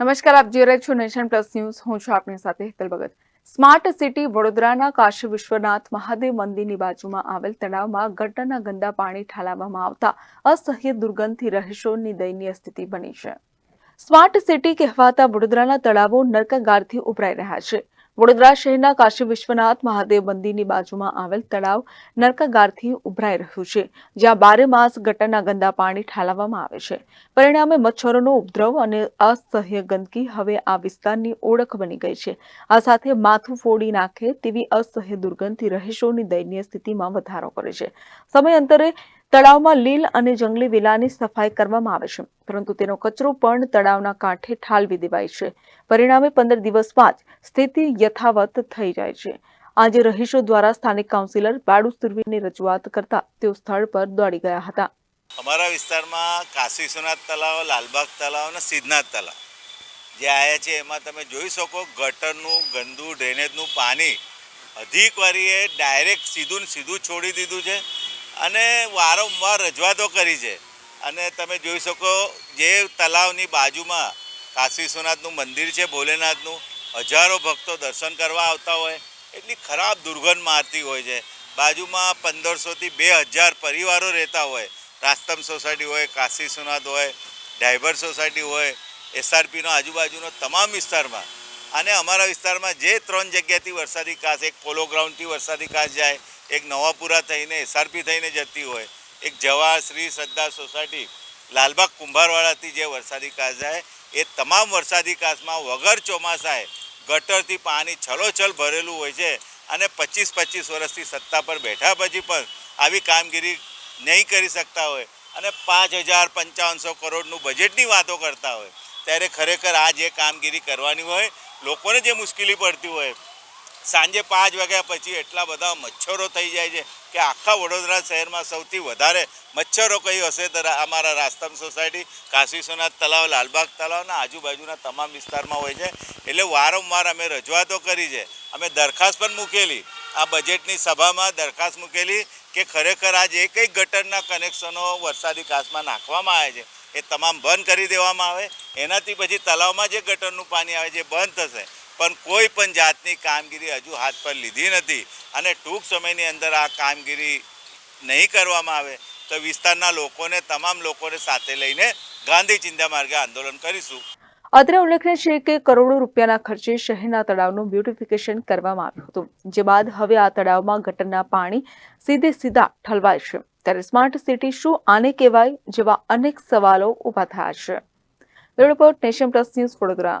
નમસ્કાર, આપ જોઈ રહ્યા છો નેશન પ્લસ ન્યૂઝ. હું છું આપની સાથે હેતલ ભગત. સ્માર્ટ સિટી વડોદરાના કાશી વિશ્વનાથ મહાદેવ મંદિરની બાજુમાં આવેલ તળાવમાં ગટરના ગંદા પાણી ઠાલવવામાં આવતા અસહ્ય દુર્ગંધથી રહેશોની દયનીય સ્થિતિ બની છે. સ્માર્ટ સિટી કહેવાતા વડોદરાના તળાવો નરકાગારથી ઉભરાઈ રહ્યા છે. વડોદરા શહેરના કાશી વિશ્વનાથ મહાદેવ મંદિરની બાજુમાં આવેલ તળાવ નરકાગારથી ઉભરાઈ રહ્યું છે, જ્યાં બારે માસ ગટરના ગંદા પાણી ઠાલવવામાં આવે છે. પરિણામે મચ્છરોનો ઉપદ્રવ અને અસહ્ય ગંદકી હવે આ વિસ્તારની ઓળખ બની ગઈ છે. આ સાથે માથું ફોડી નાખે તેવી અસહ્ય દુર્ગંધથી રહીશોની દયનીય સ્થિતિમાં વધારો કરે છે. સમયાંતરે તળાવમાં લીલ અને જંગલી વિલાની સફાઈ કરવામાં આવે છે. પરંતુ તેનો કચરો પણ તળાવના કાંઠે ઠાલવી દેવાય છે. પરિણામે પંદર દિવસ બાદ સ્થિતિ યથાવત થઈ જાય છે. આજે રહીશો દ્વારા સ્થાનિક કાઉન્સિલર બાળુ સુરવીની રજૂઆત કરતા તેઓ સ્થળ પર દોડી ગયા હતા. અમારા વિસ્તારમાં કાશી સોનાથ તળાવ, લાલબાગ તળાવ અને સિદ્ધનાથ તળાવ. જે આવ્યા છે, એમાં તમે જોઈ શકો ગટરનું, ગંદુ ડ્રેનેજનું પાણી. અધિક વારીએ ડાયરેક્ટ સીધું સીધું છોડી દીધું છે. અને વારંવાર રજૂઆતો કરી છે. અને તમે જોઈ શકો, જે તલાવની બાજુમાં કાશી વિશ્વનાથનું મંદિર છે, ભોલેનાથનું, હજારો ભક્તો દર્શન કરવા આવતા હોય, એટલી ખરાબ દુર્ગંધ મારતી હોય છે. બાજુમાં પંદરસોથી બે હજાર પરિવારો રહેતા હોય રાસ્તમ સોસાયટી હોય, કાશી વિશ્વનાથ હોય ડાયબર સોસાયટી હોય, એસઆરપીનો આજુબાજુનો તમામ વિસ્તારમાં. અને અમારા વિસ્તારમાં જે ત્રણ જગ્યાથી વરસાદી કાશ એક પોલો ગ્રાઉન્ડથી વરસાદી કાચ જાય એક નવાપુરા થઈને એસઆરપી થઈને જતી હોય. એક જવા શ્રી શ્રદ્ધા સોસાયટી, લાલબાગ કુંભારવાડાથી જે વરસાદી કાચ જાય, એ તમામ વરસાદી કાચમાં વગર ચોમાસાએ ગટરથી પાણી છલોછલ ભરેલું હોય છે અને પચીસ પચીસ વર્ષથી સત્તા પર બેઠા પછી પણ આવી કામગીરી નહીં કરી શકતા હોય અને પાંચ હજાર પંચાવનસો કરોડનું બજેટની વાતો કરતા હોય. ત્યારે ખરેખર આ જે કામગીરી કરવાની હોય, લોકોને જે મુશ્કેલી પડતી હોય સાંજે પાંચ વાગ્યા પછી એટલા બધા મચ્છરો થઈ જાય છે કે આખા વડોદરા શહેરમાં સૌથી વધારે મચ્છરો કઈ હશે તો અમારા રાસ્તમ સોસાયટી, કાશી વિશ્વનાથ તલાવ લાલબાગ તલાવના આજુબાજુના તમામ વિસ્તારમાં હોય છે. એટલે વારંવાર અમે રજૂઆતો કરી છે. અમે દરખાસ્ત પણ મૂકેલી. આ બજેટની સભામાં દરખાસ્ત મૂકેલી કે ખરેખર આ જે કંઈ ગટરના કનેક્શનો વરસાદી કાચમાં નાખવામાં આવે છે, એ તમામ બંધ કરી દેવામાં આવે. એનાથી પછી તલાવમાં જે ગટરનું પાણી આવે છે બંધ થશે. પણ કોઈ પણ જાતની કામગીરી હજુ હાથ પર લીધી નથી. અને ટૂંક સમયની અંદર આ કામગીરી નહીં કરવામાં આવે, તો વિસ્તારના લોકોને, તમામ લોકોને સાથે લઈને ગાંધી ચિંતા માર્ગે આંદોલન કરીશું. અત્રે ઉલ્લેખનીય છે કે કરોડો રૂપિયાના ખર્ચે શહેરના તળાવનું બ્યુટિફિકેશન કરવામાં આવ્યું હતું. જે બાદ હવે આ તળાવમાં ગટરના પાણી સીધે સીધા ઠલવાય છે. ત્યારે સ્માર્ટ સિટી શું આને કહેવાય, જેવા અનેક સવાલો ઊભા થયા છે. Report nation plus news Vadodara.